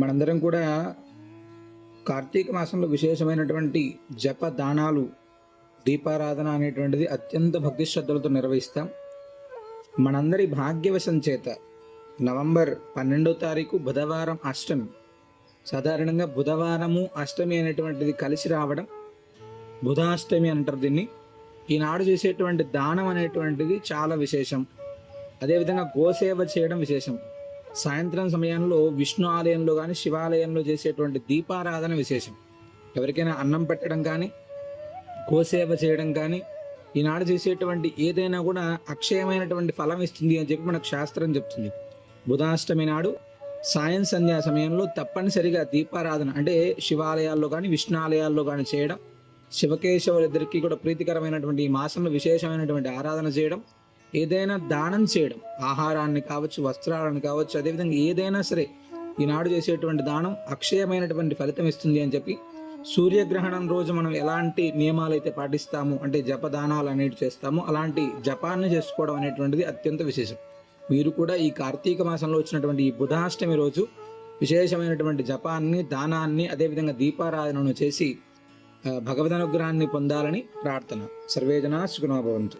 మనందరం కూడా కార్తీక మాసంలో విశేషమైనటువంటి జప దానాలు దీపారాధన అనేటువంటిది అత్యంత భక్తి శ్రద్ధలతో నిర్వహిస్తాం. మనందరి భాగ్యవశం చేత నవంబర్ పన్నెండో తారీఖు బుధవారం అష్టమి సాధారణంగా బుధవారము అష్టమి అనేటువంటిది కలిసి రావడం బుధాష్టమి అంటారు దీన్ని. ఈనాడు చేసేటువంటి దానం అనేటువంటిది చాలా విశేషం. అదేవిధంగా గోసేవ చేయడం విశేషం. సాయంత్రం సమయంలో విష్ణు ఆలయంలో కానీ శివాలయంలో చేసేటువంటి దీపారాధన విశేషం. ఎవరికైనా అన్నం పెట్టడం కానీ గోసేవ చేయడం కానీ ఈనాడు చేసేటువంటి ఏదైనా కూడా అక్షయమైనటువంటి ఫలం ఇస్తుంది అని చెప్పి మనకు శాస్త్రం చెప్తుంది. బుధాష్టమి నాడు సాయం సంధ్యా సమయంలో తప్పనిసరిగా దీపారాధన అంటే శివాలయాల్లో కానీ విష్ణు ఆలయాల్లో కానీ చేయడం శివకేశవులిద్దరికీ కూడా ప్రీతికరమైనటువంటి ఈ మాసంలో విశేషమైనటువంటి ఆరాధన చేయడం ఏదైనా దానం చేయడం ఆహారాన్ని కావచ్చు వస్త్రాలను కావచ్చు అదేవిధంగా ఏదైనా సరే ఈనాడు చేసేటువంటి దానం అక్షయమైనటువంటి ఫలితం ఇస్తుంది అని చెప్పి సూర్యగ్రహణం రోజు మనం ఎలాంటి నియమాలు అయితే పాటిస్తామో అంటే జపదానాలు అనేవి చేస్తామో అలాంటి జపాన్ని చేసుకోవడం అనేటువంటిది అత్యంత విశేషం. మీరు కూడా ఈ కార్తీక మాసంలో వచ్చినటువంటి ఈ బుధాష్టమి రోజు విశేషమైనటువంటి జపాన్ని దానాన్ని అదేవిధంగా దీపారాధనను చేసి భగవద్ అనుగ్రహాన్ని పొందాలని ప్రార్థన. సర్వేజన సుఖనోభవంతు